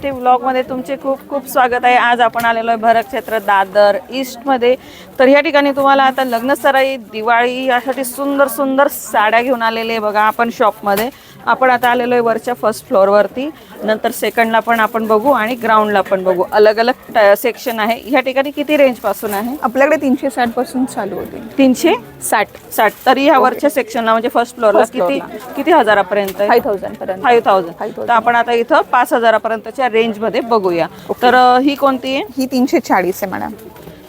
मराठी ब्लॉगमध्ये तुमचे खूप खूप स्वागत आहे. आज आपण आलेलो आहे भरत क्षेत्र दादर ईस्टमध्ये तर या ठिकाणी तुम्हाला आता लग्नसराई दिवाळी यासाठी सुंदर सुंदर साड्या घेऊन आलेले आहे बघा आपण शॉपमध्ये आपण आता आलेलो आहे वरच्या फर्स्ट फ्लोअरवरती नंतर सेकंडला पण आपण बघू आणि ग्राउंडला पण बघू. अलग अलग सेक्शन आहे. ह्या ठिकाणी किती रेंजपासून आहे? आपल्याकडे तीनशे साठपासून चालू होते. तीनशे साठ. साठ. तरी ह्या वरच्या सेक्शनला म्हणजे फर्स्ट फ्लोअरला किती किती हजारापर्यंत फाईव्ह थाउजंड पर्यंत. Five thousand 5,000. तर आपण आता इथं पाच हजारापर्यंतच्या रेंजमध्ये बघूया. तर ही कोणती आहे? ही तीनशे चाळीस आहे मॅडम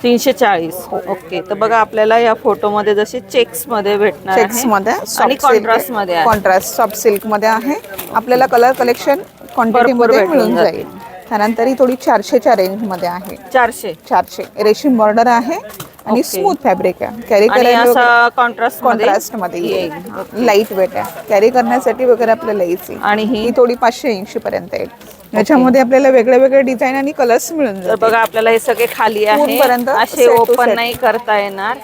तीनशे चाळीस ओके. तर बघा आपल्याला या फोटोमध्ये जसे चेक्समध्ये भेटणार. चेक्समध्ये आणि कॉन्ट्रास्टमध्ये. कॉन्ट्रास्ट सॉफ्ट सिल्कमध्ये आहे. आपल्याला कलर कलेक्शन क्वांटिटी मध्ये मिळून. जाईल. त्यानंतर ही थोडी चारशेच्या रेंजमध्ये आहे. चारशे. चारशे. रेशीम बॉर्डर आहे आणि. स्मूथ फॅब्रिक आहे. कॅरी करायला कॉन्ट्रास्ट कॉन्ट्रास्टमध्ये येईल. लाइट वेट आहे. कॅरी करण्यासाठी वगैरे आपल्याला इझी आणि ही ही थोडी पाचशे ऐंशी पर्यंत येईल. याच्यामध्ये आपल्याला वेगळे वेगळे डिझाईन आणि कलर्स मिळून तर बघा आपल्याला हे सगळे खाली आहे. असे set to ओपन set. नाही करता येणार.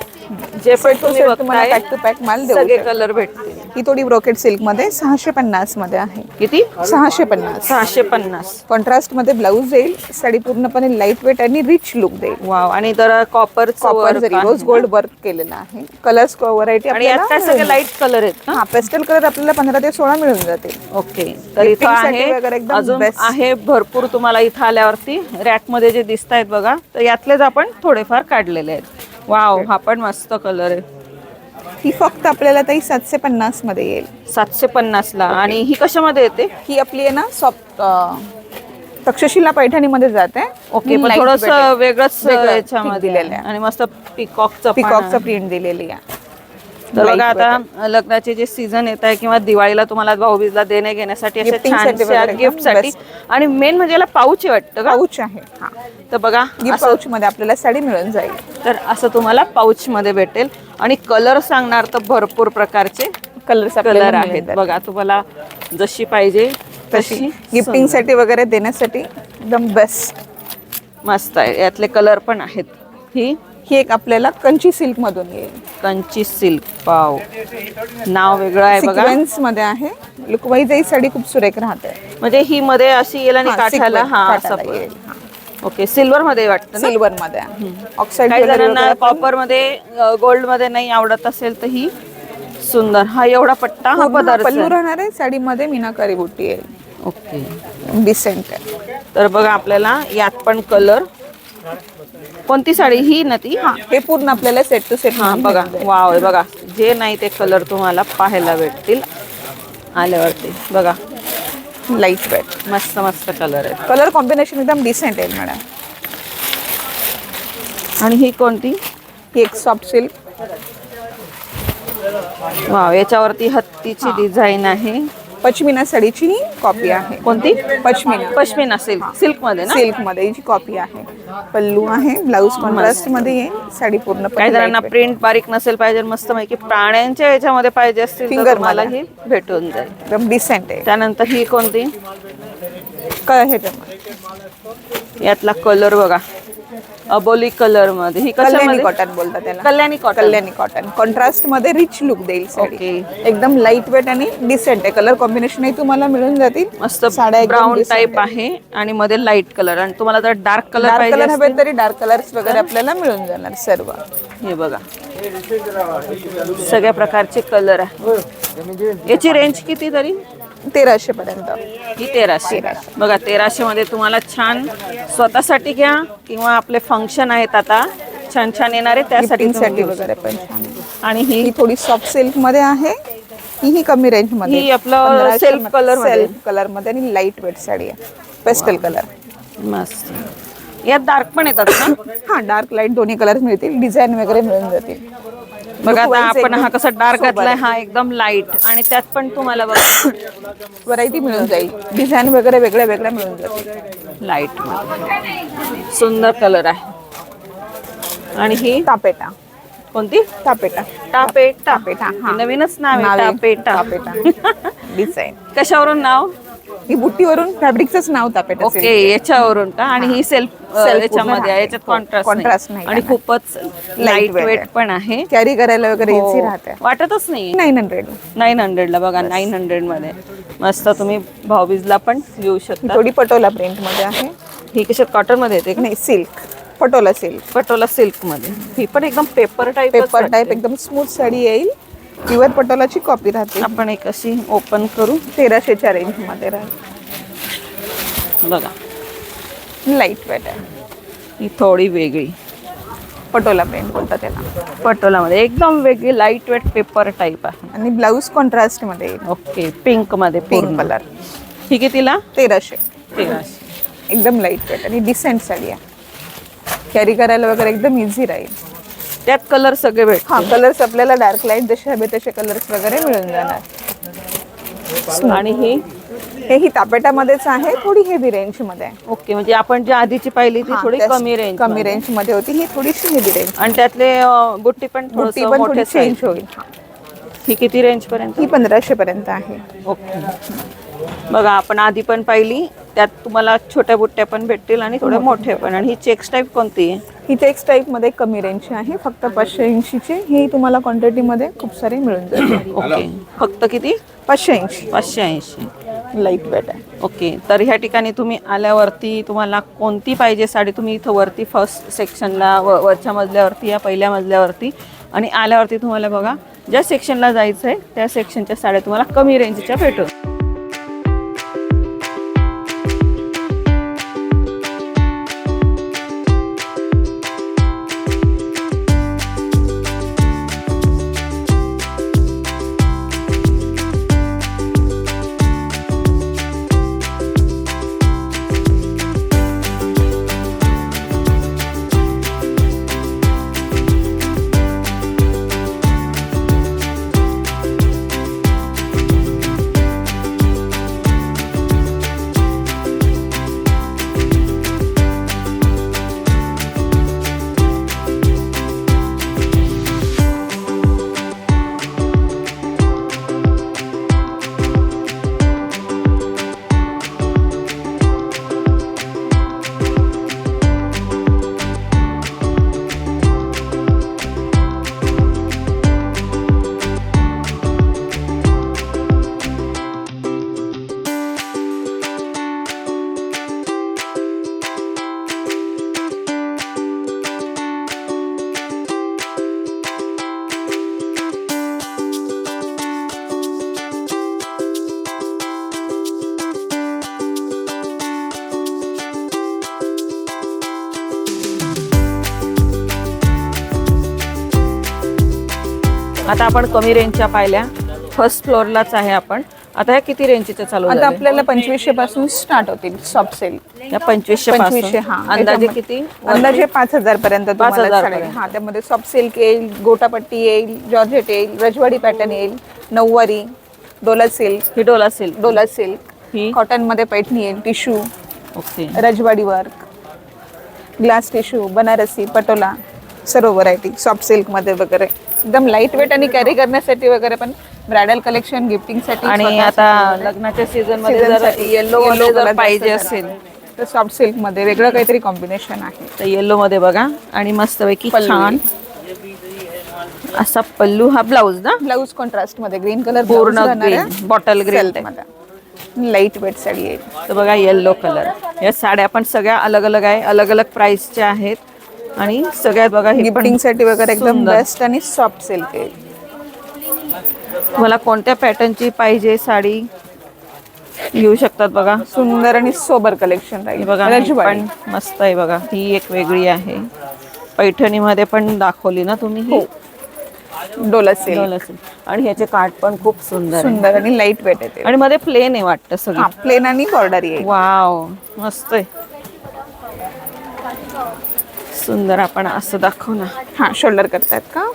जे पण Set to तुम्ही तुम्हाला बघताय pack to pack माल देऊ सगळे शकतो. कलर भेटतील. ही थोडी ब्रोकेट सिल्कमध्ये सहाशे पन्नासमध्ये आहे. किती? सहाशे पन्नास सहाशे पन्नास कॉन्ट्रास्टमध्ये ब्लाऊज येईल साडी पूर्णपणे लाइट वेट आणि रिच लुक देईल. वाव आणि copper copper zari rose gold work केलेला आहे. कलर्स व्हरायटी आणि यात काय सगळे लाइट कलर आहेत ना? हा पेस्टल कलर आपल्याला पंधरा ते सोळा मिळून जातील. ओके तर इथं अजून. आहे भरपूर तुम्हाला इथं आल्यावरती. रॅकमध्ये जे दिसत आहेत बघा तर यातलेच आपण थोडेफार काढलेले आहेत. वाव हा पण मस्त कलर आहे. ही फक्त आपल्याला ताई सातशे पन्नासमध्ये येईल. सातशे पन्नास ला. आणि ही कशामध्ये येते? ही आपली आहे ना सॉफ्ट तक्षशिला पैठणीमध्ये जाते. ओके पण थोडस वेगळंच याच्यामध्ये दिलेलं आहे. आणि मस्त पिकॉकचं पिकॉकचं प्रिंट दिलेली आहे. तर बघा आता लग्नाचे जे सीझन येत आहे किंवा दिवाळीला तुम्हाला भाऊबीजला देणे घेण्यासाठी अशा Gifting साठी छानशा वगैरे. गिफ्टसाठी. आणि मेन म्हणजे याला पाऊच आहे वाटतं का? पाऊच आहे. हा. तर बघा गिफ्ट पाऊच मध्ये आपल्याला साडी मिळून जाईल. तर असं तुम्हाला पाऊच मध्ये भेटेल. आणि कलर सांगणार तर भरपूर प्रकारचे कलर्स कलर आहेत. बघा तुम्हाला जशी पाहिजे तशी. गिफ्टिंगसाठी वगैरे देण्यासाठी एकदम बेस्ट मस्त आहे. यातले कलर पण आहेत. ही ही एक आपल्याला कंची सिल्क मधून येईल. कंची सिल्क पाव नाव वेगळं आहे बघा. सिक्वेन्समध्ये आहे. लुकवाईज ही साडी खूप सुरेख राहते. म्हणजे ही मध्ये अशी येईल आणि हा, काठाला हा काठाला असं येईल. हा. ओके सिल्वर मध्ये वाटतं ना? सिल्वर मध्ये आहे ऑक्साईड काही जणांना कॉपरमध्ये गोल्डमध्ये नाही आवडत असेल तर ही सुंदर. हा एवढा पट्टा हा पदार्थ पल्लू. राहणार आहे साडीमध्ये मीनाकारी बुट्टी येईल. ओके डिसेंट आहे. तर बघा आपल्याला यात पण कलर कोणती साडी? ही ना ती? हा हे पूर्ण आपल्याला सेट टू सेट हा बघा. वाव आहे बघा. जे नाही ते कलर तुम्हाला पाहायला भेटतील. आल्यावरती बघा. लाइट वेट मस्त मस्त कलर आहेत. कलर कॉम्बिनेशन एकदम डिसेंट आहे मॅडम आणि ही कोणती? ही एक सॉफ्ट सिल्क वाव याच्यावरती हत्तीची डिझाईन आहे. पश्मिना साडीची ही कॉपी आहे. कोणती? पश्मिना. पश्मीना सिल्क सिल्कमध्ये ना? सिल्कमध्ये हिची कॉपी आहे. पल्लू आहे ब्लाऊज कॉन्ट्रास्टमध्ये येईल साडी पूर्ण काही जणांना प्रिंट बारीक नसेल पाहिजे मस्त पैकी प्राण्यांच्या याच्यामध्ये पाहिजे असतील तुम्हाला मध्ये. ही भेटून जाईल. एकदम डिसेंट आहे. त्यानंतर ही कोणती? काय ह्याच्यामध्ये यातला कलर बघा. अबोली कलरमध्ये. ही कल्याणी कॉटन बोलतात त्याला. कल्याणी कॉटन कल्याणी कॉटन कॉन्ट्रास्टमध्ये रिच लुक देईल साडी. एकदम लाइट वेट आणि डिसेंट आहे. कलर कॉम्बिनेशनही तुम्हाला मिळून जातील. मस्त साड्या ब्राऊन टाईप आहे. आणि मध्ये लाइट कलर आणि तुम्हाला जर डार्क कलर पाहिजे हवे तरी डार्क कलर्स वगैरे आपल्याला मिळून जाणार सर्व. हे बघा. सगळ्या प्रकारचे कलर आहे. याची रेंज किती तरी? तेराशे पर्यंत. ही तेराशे. बघा तेराशे मध्ये तुम्हाला छान स्वतःसाठी घ्या किंवा आपले फंक्शन आहेत आता छान छान येणारे त्यासाठी साठी वगैरे पण छान. आहे. आणि ही ही थोडी सॉफ्ट सिल्कमध्ये आहे. ही ही कमी रेंजमध्ये ही आपलं self color मध्ये. सेल्फ कलरमध्ये आणि लाइट वेट साडी आहे. पेस्टल कलर मस्त. यात डार्क पण येतात ना? हा डार्क लाइट दोन्ही कलर मिळतील. डिझाईन वगैरे मिळून जातील. बघा आता आपण हा कसा डार्क घातलाय हा एकदम लाइट आणि त्यात पण तुम्हाला बघा. व्हरायटी मिळून जाईल. डिझाईन वगैरे वेगळ्या वेगळ्या मिळून जातील. लाइट सुंदर कलर आहे. आणि ही? तापेटा. कोणती? तापेटा. टापेटा टापेटा, हा. नवीनच नाव आहे. टापेटा डिझाईन कशावरून नाव? ही बुट्टीवरून फॅब्रिकच नाव तापेटा ओके याच्यावरून का? आणि ही सेल्फ याच्यामध्ये आहे याच्यात. कॉन्ट्रास्ट Contrast नाही. आणि. खूपच लाइट वेट. पण आहे. कॅरी करायला वगैरे हो. इझी राहते. वाटतच नाही. नाईन हंड्रेड नाईन हंड्रेडला बघा नाईन हंड्रेडमध्ये. मस्त तुम्ही भाऊबीजला पण घेऊ शकता. थोडी पटोला प्रिंटमध्ये आहे. ही कशात कॉटनमध्ये येते नाही सिल्क पटोला सिल्क पटोला सिल्कमध्ये ही पण एकदम पेपर टाईप पेपर टाईप एकदम स्मूथ साडी येईल. प्युअर पटोलाची कॉपी राहते. आपण एक अशी ओपन करू. तेराशेच्या रेंजमध्ये राहते. बघा. लाइट वेट आहे. ही थोडी वेगळी. पटोला प्रिंट बोलतात त्याला. पटोलामध्ये एकदम वेगळी लाइट वेट पेपर टाईप आहे. आणि ब्लाऊज कॉन्ट्रास्टमध्ये येईल. ओके पिंकमध्ये पिंक कलर ही कितीला तेराशे. तेराशे. एकदम लाइट वेट आणि डिसेंट साडी आहे. कॅरी करायला वगैरे एकदम इझी राहील. त्यात कलर सगळे भेट हा कलर्स आपल्याला डार्क लाइट जसे हवे तसे कलर्स वगैरे मिळून जाणार. आणि ही? हे ही तापेटामध्येच आहे थोडी हेवी रेंजमध्ये. आहे ओके म्हणजे आपण जी आधीची पाहिली ती थोडी कमी रेंज कमी रेंजमध्ये होती ही थोडीशी हेवी रेंज आणि त्यातले बुट्टी पण बुट्टी पण थोडी चेंज. होईल हा. ही किती रेंज पर्यंत? ही पंधराशे पर्यंत आहे. ओके. बघा आपण आधी पण पाहिली त्यात तुम्हाला छोट्या बुट्ट्या पण भेटतील आणि थोड्या मोठ्या पण. आणि ही चेक्स टाईप कोणती आहे? ही टेक्स टाईपमध्ये कमी रेंजची आहे फक्त पाचशे ऐंशीची ही तुम्हाला क्वांटिटी मध्ये खूप सारी मिळून जाईल. ओके फक्त किती? पाचशे ऐंशी. पाचशे ऐंशी. लाइट वेट आहे. ओके तर ह्या ठिकाणी तुम्ही आल्यावरती तुम्हाला कोणती पाहिजे साडी? तुम्ही इथं वरती फर्स्ट सेक्शनला व वरच्या मजल्यावरती या पहिल्या मजल्यावरती. आणि आल्यावरती तुम्हाला बघा ज्या सेक्शनला जायचं आहे त्या सेक्शनच्या साड्या तुम्हाला कमी रेंजच्या भेटून आता आपण कमी रेंजच्या पाहिल्या. फर्स्ट फ्लोअरलाच आहे आपण. आता ह्या किती रेंजच्या चालू आता? आपल्याला पंचवीसशे पासून स्टार्ट होतील सॉफ्ट सेल या पंचवीसशे पंचवीसशे हा. अंदाजे किती? अंदाजे पाच हजार पर्यंत तुम्हाला 5,000 साड्या- पर्यंत. हा त्यामध्ये सॉफ्ट सिल्क येईल गोटापट्टी येईल जॉर्जेट येईल रजवाडी पॅटर्न येईल नऊवारी डोला सिल्क ही डोला सिल्क डोला सिल्क ही? कॉटनमध्ये पैठणी येईल tissue okay. रजवाडी work glass tissue Banarasi patola सर्व व्हरायटी सॉफ्ट सिल्कमध्ये वगैरे. एकदम लाइट वेट आणि कॅरी करण्यासाठी वगैरे पण ब्रायडल कलेक्शन गिफ्टिंगसाठी आणि आता लग्नाच्या सीझनमध्ये जर येल्लो yellow मध्ये जर color पाहिजे जास्त असेल. तर सॉफ्ट सिल्कमध्ये वेगळं काहीतरी कॉम्बिनेशन आहे. तर येल्लो मध्ये बघा आणि मस्तपैकी पल्लू. छान असा पल्लू हा ब्लाऊज ना? ब्लाऊज कॉन्ट्रास्टमध्ये ग्रीन कलर पूर्ण green bottle green light weight sari येईल तर बघा येल्लो कलर या साड्या पण सगळ्या अलग अलग आहे अलग अलग प्राइसच्या आहेत. आणि सगळ्यात बघा हे पण वगैरे एकदम सुंदर. बेस्ट आणि सॉफ्ट सिल्क येईल तुम्हाला कोणत्या पॅटर्नची पाहिजे साडी? घेऊ शकतात बघा. सुंदर आणि सोबर कलेक्शन हे राहील बघा ही रजवाडी. पण मस्त आहे बघा. ही एक वेगळी आहे. पैठणीमध्ये पण दाखवली ना तुम्ही ही? Dola silk dola silk. आणि ह्याचे काठ पण खूप सुंदर आहे. सुंदर आणि लाइट वेट येते आणि मध्ये प्लेन आहे वाटतं सगळं. प्लेन आणि बॉर्डर येईल वाव मस्त आहे. सुंदर आपण असं दाखव ना. हा शोल्डर करतायत का?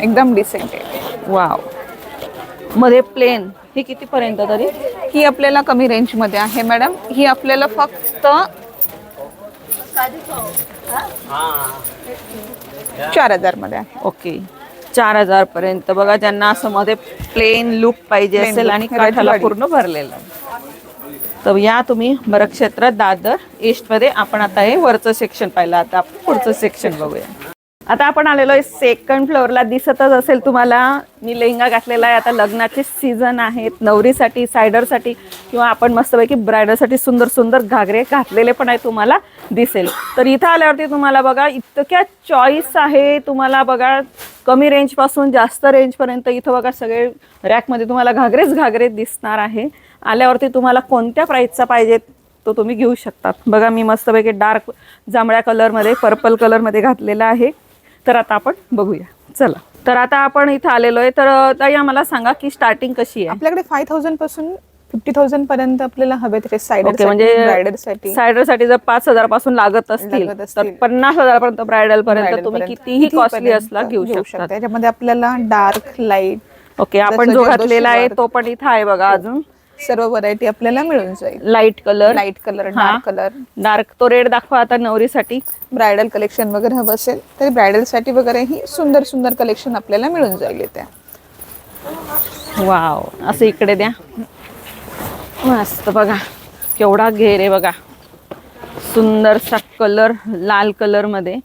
एकदम डिसेंट आहे. वावमध्ये प्लेन हे किती पर्यंत तरी? ही आपल्याला कमी रेंजमध्ये आहे मॅडम ही आपल्याला फक्त चार हजारमध्ये आहे. ओके. चार हजार पर्यंत बघा ज्यांना असं मध्ये प्लेन लुक पाहिजे असेल आणि काठाला. पूर्ण भरलेलं. तर या तुम्ही बरं दादर ईस्टमध्ये आपण आता हे वरचं सेक्शन पाहिलं. आता आपण पुढचं सेक्शन बघूया. आता आपण आलेलो आहे सेकंड फ्लोअरला दिसतच असेल तुम्हाला मी लेहंगा घातलेला आहे. आता लग्नाचे सीझन आहेत नवरीसाठी सायडरसाठी किंवा आपण मस्तपैकी ब्रायडलसाठी सुंदर सुंदर घागरे घातलेले पण आहे तुम्हाला दिसेल. तर इथं आल्यावरती तुम्हाला बघा इतक्या चॉईस आहे. तुम्हाला बघा कमी रेंजपासून जास्त रेंजपर्यंत इथं बघा सगळे रॅकमध्ये तुम्हाला घागरेच घागरे दिसणार आहे. आल्यावरती तुम्हाला कोणत्या प्राईजचा पाहिजे तो तुम्ही घेऊ शकतात. बघा मी मस्तपैकी डार्क जांभळ्या कलरमध्ये पर्पल कलरमध्ये घातलेला आहे. तर आता आपण बघूया. चला. तर आता आपण इथं आलेलो आहे तर ताई आम्हाला सांगा की स्टार्टिंग कशी आहे? आपल्याकडे फाय थाउजंडपासून फिफ्टी थाउजंड पर्यंत आपल्याला हवे तसे सायडर म्हणजे ब्रायडरसाठी. सायडरसाठी जर पाच हजारपासून लागत असतील तर. पन्नास हजारापर्यंत ब्रायडल पर्यंत तुम्ही पर्यंत. कितीही किती कॉस्टली पर्यंत असला घेऊ शकता. त्याच्यामध्ये आपल्याला डार्क लाइट ओके आपण जो घातलेला आहे. तो पण इथं आहे बघा अजून. सर्व व्हरायटी आपल्याला मिळून जाईल. Light colour light colour. Dark colour dark तो रेड दाखवा आता नवरीसाठी. ब्रायडल कलेक्शन वगैरे हवं असेल तर ब्रायडलसाठी वगैरे ही सुंदर सुंदर कलेक्शन आपल्याला मिळून जाईल त्या वाव असं इकडे द्या. मस्त बघा. केवढा घेर आहे बघा. सुंदरसा कलर लाल कलरमध्ये.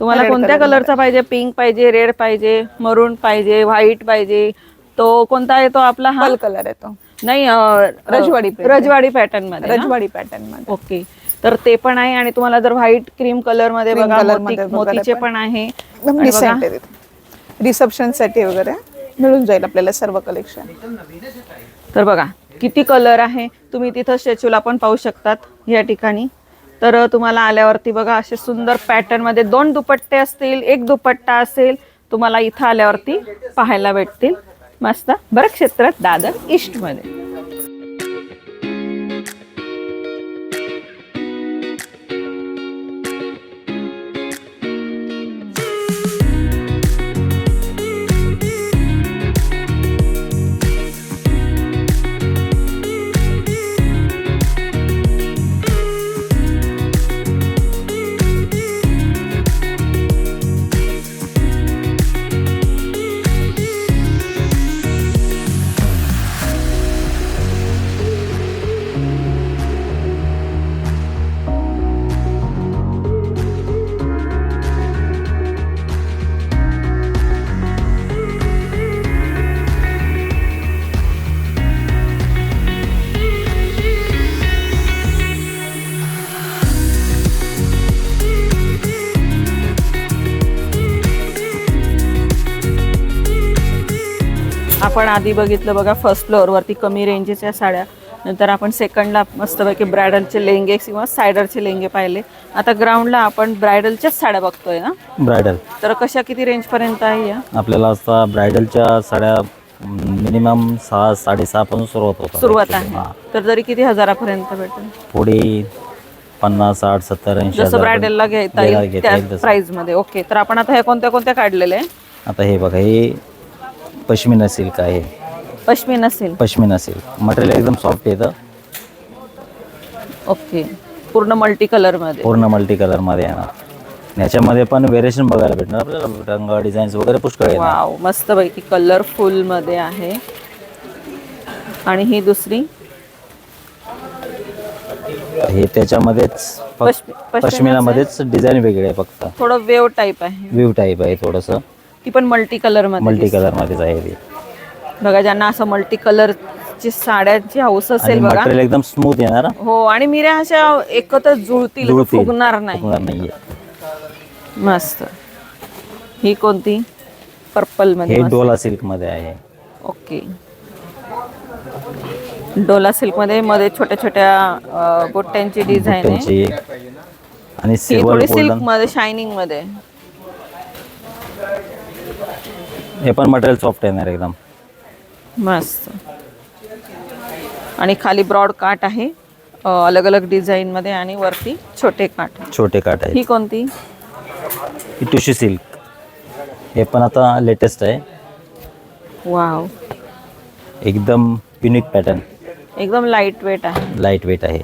तुम्हाला कोणत्या कलरचा पाहिजे? पिंक पाहिजे रेड पाहिजे मरून पाहिजे व्हाईट पाहिजे? तो कोणता आहे तो आपला हा? कलर येतो नाही अं, रजवाडी pattern. रजवाडी पॅटर्नमध्ये ना? रजवाडी पॅटर्नमध्ये ओके. तर ते पण आहे आणि तुम्हाला जर व्हाईट क्रीम कलरमध्ये Cream बघा color मोती- मध्ये वगैरे मोतीचे पण. पण आहे. एकदम आणि डिसेंट बघा, आहे रिसेप्शनसाठी वगैरे मिळून जाईल आपल्याला सर्व कलेक्शन तर बघा किती कलर आहे. तुम्ही तिथं स्टॅच्यूला पण पाहू शकतात या ठिकाणी. तर अ, तुम्हाला आल्यावरती बघा असे सुंदर पॅटर्नमध्ये दोन दुपट्टे असतील एक दुपट्टा असेल तुम्हाला इथं आल्यावरती पाहायला भेटतील. मस्त. बरं क्षेत्रात दादर ईस्ट आपण आधी बघितलं बघा फर्स्ट फ्लोअर वरती कमी रेंजच्या साड्या. नंतर आपण सेकंडला मस्तपैकी ब्रायडलचे लेंगे किंवा सायडरचे लेंगे पाहिले. आता ग्राउंडला आपण ब्रायडलच्याच साड्या बघतोय ना? ब्रायडल तर कशा किती रेंज पर्यंत आहे या? आपल्याला आता ब्रायडलच्या साड्या मिनिमम सहा साडेसहापासून सुरुवात होतात सुरुवात. आहे. तर तरी किती हजारापर्यंत भेटेल? पुढे पन्नास साठ सत्तर ऐंशी जसं ब्रायडलला घेता येईल त्या. प्राइसमध्ये. ओके तर आपण आता हे कोणत्या कोणत्या काढलेले आहे? आता हे बघा हे पश्मिना सिल्क आहे. पश्मीन असेल पश्मिना सिल्क मटेरियल एकदम सॉफ्ट येतं ओके पूर्ण मल्टी कलरमध्ये. पूर्ण मल्टी कलरमध्ये येणार याच्यामध्ये पण व्हेरिएशन बघायला भेटणार. आपल्याला रंग डिझाईन्स वगैरे पुष्कळ येणार वाव मस्त पैकी कलरफुलमध्ये आहे. आणि ही दुसरी? हे त्याच्यामध्येच पश्मि- पश्मिनाचं पश्मिनामध्येच डिझाईन वेगळे आहे फक्त. थोडं वेव टाईप आहे. व्ह्यू टाईप आहे थोडंसं. ती पण मल्टी कलरमध्ये मल्टी दिसते. कलरमध्येच आहे ते. बघा ज्यांना असं मल्टी कलरची साड्यांची हौस असेल बघा. मटेरियल एकदम स्मूथ येणार हा. आणि मिऱ्या अशा एकत्र जुळतील जुळतील. फुगणार नाही. नाहीये मस्त. ही कोणती? पर्पलमध्ये हे मस्त. डोला सिल्कमध्ये आहे. ओके डोला सिल्कमध्ये मध्ये छोट्या छोट्या अं, गोट्यांची डिझाईन आहे. त्यांची आणि ही सिल्वर थोडी सिल्क गोल्डनमध्ये शायनिंगमध्ये. हे पण मटेरियल सॉफ्ट येणार एकदम. मस्त. आणि खाली ब्रॉड काट आहे. अलग अलग डिझाईन मध्ये आणि वरती छोटे काट छोटे काट ही आहे कोणती? ही टुशी सिल्क हे पण आता लेटेस्ट आहे. वाव एकदम युनिक पॅटर्न एकदम लाइट वेट आहे. लाइट वेट आहे.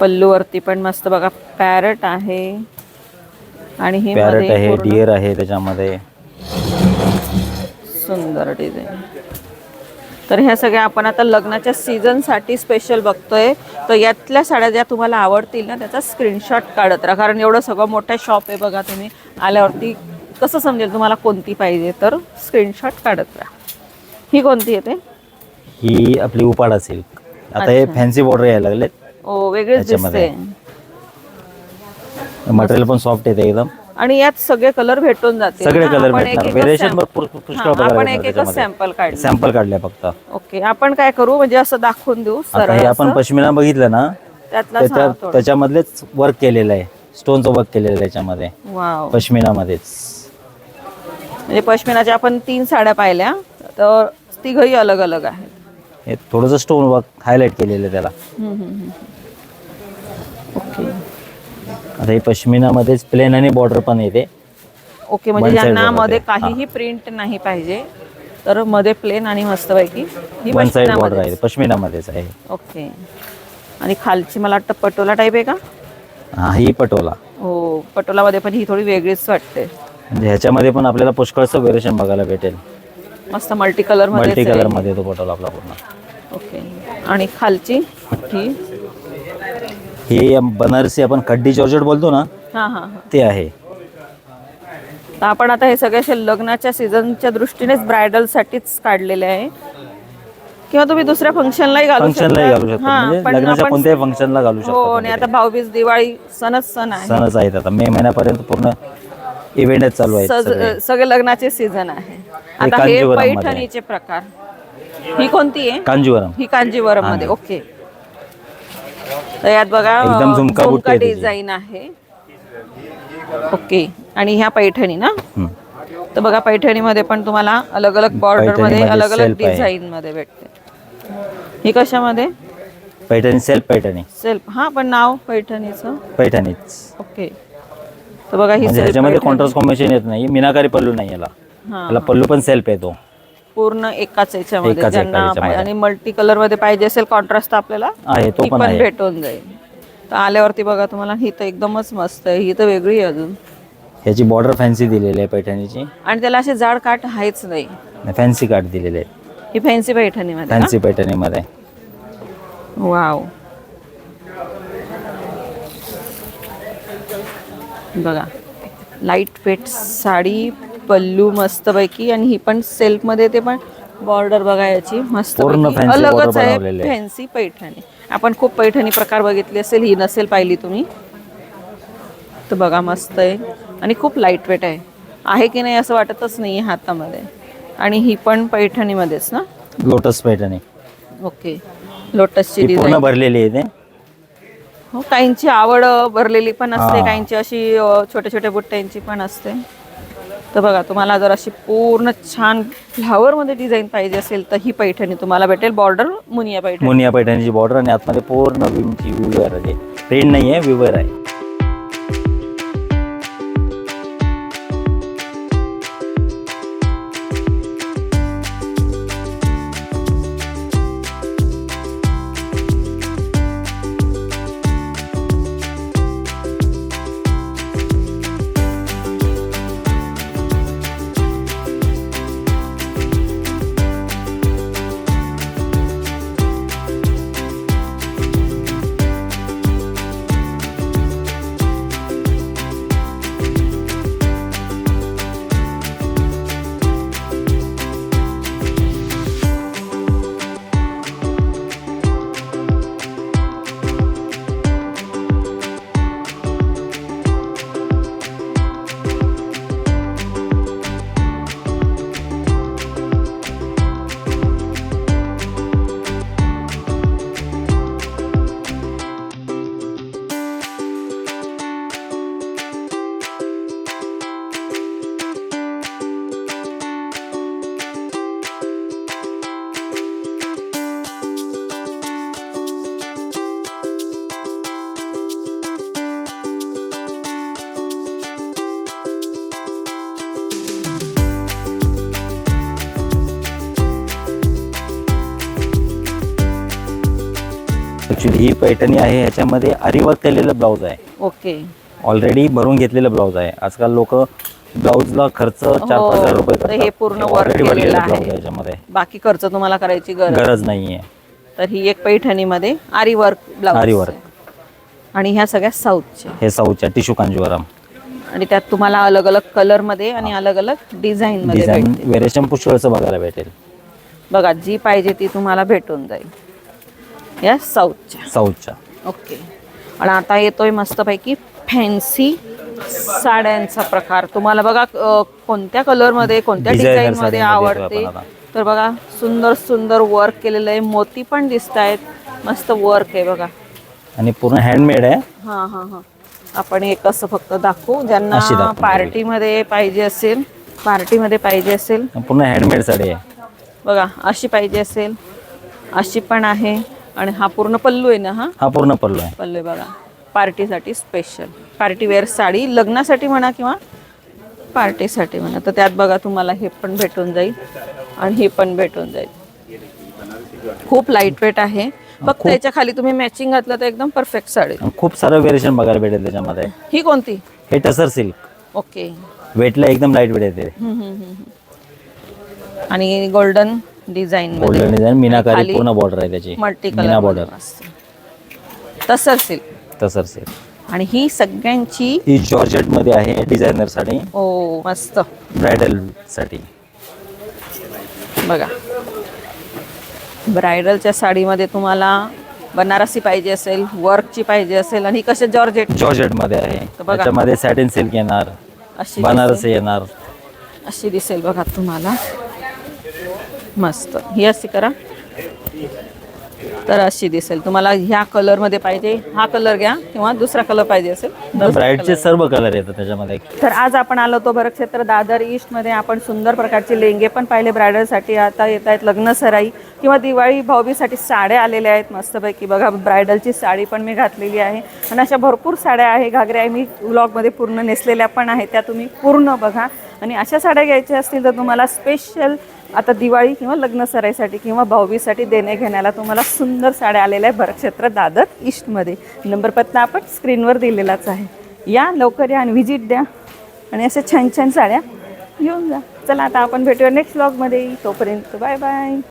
पल्लूवरती पण मस्त बघा पॅरट आहे. आणि ही पॅरट आहे डिअर आहे त्याच्यामध्ये. सुंदर डिझाईन. तर ह्या सगळ्या आपण आता लग्नाच्या सीझनसाठी स्पेशल बघतोय. तर यातल्या साड्या ज्या तुम्हाला आवडतील ना त्याचा स्क्रीनशॉट काढत राहा. कारण एवढं सगळं मोठं शॉप आहे बघा तुम्ही. आल्यावरती कसं समजेल तुम्हाला कोणती पाहिजे तर स्क्रीनशॉट काढत राहा. ही कोणती येते ही आपली उपाडा सिल्क आता हे फॅन्सी बॉर्डर यायला लागलेत. ओ वेगळीच. दिसते. मटेरियल पण सॉफ्ट येते एकदम. आणि यात सगळे कलर भेटून जातील. सगळे? कलर भेटणार. व्हेरिएशन भरपूर पुष्कळ आपण एक एकच. सॅम्पल काढले सॅम्पल काढले फक्त. ओके आपण काय करू? म्हणजे असं दाखवून देऊ सरळ हे आपण. पश्मिना बघितलं ना त्यातला त्याच्या त्याच्यामधलेच वर्क केलेलं आहे. स्टोनचं वर्क केलेलं आहे त्याच्यामध्ये. वाव पश्मिनामध्येच. म्हणजे पश्मिनाच्या आपण तीन साड्या पाहिल्या तर तिघही अलग अलग आहेत. हे थोडंसं स्टोन वर्क हायलाईट केलेलं आहे त्याला. ओके. आता हे पश्मिनामध्येच प्लेन आणि बॉर्डर पण येते ओके म्हणजे One side ज्यांना border मध्ये आहे. काहीही प्रिंट नाही पाहिजे. तर मध्ये प्लेन आणि मस्तपैकी ही वन साइड बॉर्डर आहे पश्मिनामध्येच आहे. ओके आणि खालची मला वाटतं पटोला टाईप आहे का? हा ही पटोला. हो पटोलामध्ये पण ही थोडी वेगळीच वाटते. म्हणजे ह्याच्यामध्ये पण आपल्याला पुष्कळचं व्हेरिएशन बघायला भेटेल. मस्त मल्टी कलर मल्टी मध्ये कलरमध्ये तो पटोला आपला पूर्ण. ओके आणि खालची ही ही बनारसी आपण खड्डी जॉर्जेट बोलतो ना हा हा हा. ते आहे. तर आपण आता हे सगळे असे लग्नाच्या सीझनच्या दृष्टीनेच ब्रायडल साठीच काढलेले आहे. किंवा तुम्ही दुसऱ्या फंक्शनलाही घालू फंक्शनलाही घालू शकतो. हा, म्हणजे पण लग्नाच्या आपण- कोणत्याही फंक्शनला घालू हो शकतो आणि आता भाऊबीज दिवाळी सणच सण आहे. सणच आहेत आता. मे महिन्यापर्यंत पूर्ण इव्हेंटच चालू आहेत सज- सगळे. सगळे लग्नाचे सीझन आहे. आता हे कांजीवरममध्ये. पैठणीचे प्रकार. ही कोणती आहे? कांजीवरम. ही कांजीवरममध्ये ओके. तर यात बघा एकदम झुमका बुट्टी आहे त्याची. डिझाईन आहे. ओके आणि ह्या पैठणी ना? हम्म. तर बघा पैठणीमध्ये पण तुम्हाला अलग अलग बॉर्डरमध्ये पैठणीमध्ये अलग अलग self आहे. डिझाईन मध्ये भेटते. ही कशामध्ये? पैठणी सेल्फ पैठणी. सेल्फ हा पण नाव पैठणीचं? पैठणीच. ओके. तर बघा ही म्हणजे self ह्याच्यामध्ये पैठणी. कॉन्ट्रास्ट कॉम्बिनेशन येत नाही. मीनाकारी पल्लू नाही याला. हा. याला पल्लू पण सेल्फ येतो. पूर्ण एकाच याच्यामध्ये एकाच ज्यांना. पाहिजे आणि मल्टी कलरमध्ये पाहिजे असेल कॉन्ट्रास्ट आपल्याला आहे तो ती पण पण आहे. भेटून जाईल. तर आल्यावरती बघा तुम्हाला ही तर एकदमच मस्त आहे ही तर वेगळी आहे अजून. ह्याची बॉर्डर फॅन्सी दिलेली आहे पैठणीची. आणि त्याला असे जाड काठ आहेच नाही. फॅन्सी काट दिलेले आहेत. ही फॅन्सी पैठणीमध्ये? फॅन्सी पैठणीमध्ये. वाव बघा लाइट वेट साडी पल्लू मस्तपैकी आणि ही पण सेल्फमध्ये ते पण बॉर्डर बघा याची मस्त पूर्ण fancy अलगच border आहे बनवलेली आहे. फॅन्सी पैठणी. आपण खूप पैठणी प्रकार बघितले असेल ही नसेल पाहिली तुम्ही. तर बघा मस्त आहे. आणि खूप लाइट वेट आहे. आहे की नाही असं वाटतच नाही हातामध्ये. आणि ही पण पैठणीमध्येच ना? लोटस पैठणी. ओके. लोटसची ती डिझाईन भरलेली आहे ते. हो काहींची आवड अ, भरलेली पण असते हा. काहींची अशी अ, छोट्या छोट्या बुट्ट्यांची पण असते. तर बघा तुम्हाला जर अशी पूर्ण छान फ्लावरमध्ये डिझाईन पाहिजे असेल तर ही पैठणी तुम्हाला भेटेल. बॉर्डर मुनिया पैठणी. मुनिया पैठणीची बॉर्डर आणि आतमध्ये पूर्ण विमची विवर आहे. प्रिंट नाही आहे विवर आहे. ॲक्च्युली ही पैठणी आहे ह्याच्यामध्ये आरी वर्क केलेलं ब्लाऊज आहे. ओके. ऑलरेडी भरून घेतलेलं ब्लाऊज आहे. आजकाल लोक ब्लाऊजला खर्च चार पाच हजार रुपये हे. पूर्ण हे केलेलं ब्लाऊज याच्यामध्ये. बाकी खर्च तुम्हाला करायची गरज नाहीये. तर ही एक पैठणीमध्ये आरी वर्क ब्लाऊज आरी वर्क. आणि ह्या सगळ्या साऊथच्या. हे साऊथच्या टिशू कांजीवरम. आणि त्यात तुम्हाला अलग अलग कलरमध्ये आणि अलग अलग डिझाईन मध्ये व्हेरिएशन पुष्कळचं बघायला भेटेल. बघा जी पाहिजे ती तुम्हाला भेटून जाईल. या साऊथच्या. साऊथच्या. ओके. आणि आता येतोय मस्तपैकी फॅन्सी साड्यांचा प्रकार. तुम्हाला बघा कोणत्या कलरमध्ये कोणत्या Designer डिझाईन मध्ये साडीमध्ये आवडते. तर बघा सुंदर सुंदर वर्क केलेलं आहे. मोती पण दिसत आहेत मस्त वर्क आहे बघा. आणि पूर्ण हँडमेड आहे. हा हा हा. आपण एक असं फक्त दाखवू. ज्यांना पार्टीमध्ये पाहिजे असेल पार्टीमध्ये पाहिजे असेल. पूर्ण हँडमेड साडी आहे. बघा अशी पाहिजे असेल. अशी पण आहे. आणि हा पूर्ण पल्लू आहे ना हा? हा पूर्ण पल्लू आहे. पल्लू आहे बघा. पार्टीसाठी स्पेशल पार्टी वेअर साडी लग्नासाठी म्हणा किंवा पार्टीसाठी म्हणा. तर त्यात बघा तुम्हाला हे पण भेटून जाईल आणि हे पण भेटून जाईल. खूप लाइट वेट आहे फक्त याच्या खाली तुम्ही मॅचिंग घातलं तर एकदम परफेक्ट साडी. खूप सारं व्हेरिएशन बघायला भेटेल त्याच्यामध्ये. ही कोणती? हे टसर सिल्क ओके वेटला एकदम लाइट वेट येते. आणि golden design golden design meenakari पूर्ण बॉर्डर आहे त्याची. मल्टी मीना बॉर्डर तसं असेल टसर सिल्क आणि ही सगळ्यांची ही जॉर्जेटमध्ये आहे डिझायनर साडी ओ मस्त. ब्रायडलसाठी. बघा. ब्रायडलच्या साडीमध्ये तुम्हाला बनारसी पाहिजे असेल वर्कची पाहिजे असेल आणि कसे जॉर्जेट जॉर्जेटमध्ये आहे. त्याच्यामध्ये सॅटिन सिल्क येणार. अशी बनारसी येणार. अशी दिसेल बघा तुम्हाला. मस्त. ही अशी करा. तर अशी दिसेल. तुम्हाला ह्या कलरमध्ये पाहिजे. हा कलर घ्या किंवा दुसरा कलर पाहिजे असेल दुसरा ब्राईडचे सर्व कलर येतात त्याच्यामध्ये. तर आज आपण आलो होतो भरत क्षेत्र दादर ईस्टमध्ये आपण सुंदर प्रकारचे लेंगे पण पाहिले ब्रायडलसाठी. आता येत आहेत लग्न सराई किंवा दिवाळी भाऊबीसाठी साड्या आलेल्या आहेत मस्तपैकी. बघा ब्रायडलची साडी पण मी घातलेली आहे. आणि अशा भरपूर साड्या आहे. घागऱ्या आहे. मी व्लॉगमध्ये पूर्ण नेसलेल्या पण आहेत. त्या तुम्ही पूर्ण बघा. आणि अशा साड्या घ्यायच्या असतील तर तुम्हाला स्पेशल आता दिवाळी किंवा लग्न सराईसाठी किंवा भाऊबीसाठी देणे घेण्याला तुम्हाला सुंदर साड्या आलेल्या आहेत भरक्षेत्र दादर ईस्टमध्ये. नंबर पत्ता आपण स्क्रीनवर दिलेलाच आहे. या लवकर या आणि व्हिजिट द्या आणि अशा छान छान साड्या घेऊन जा. चला आता आपण भेटूया नेक्स्ट ब्लॉगमध्ये तोपर्यंत बाय बाय.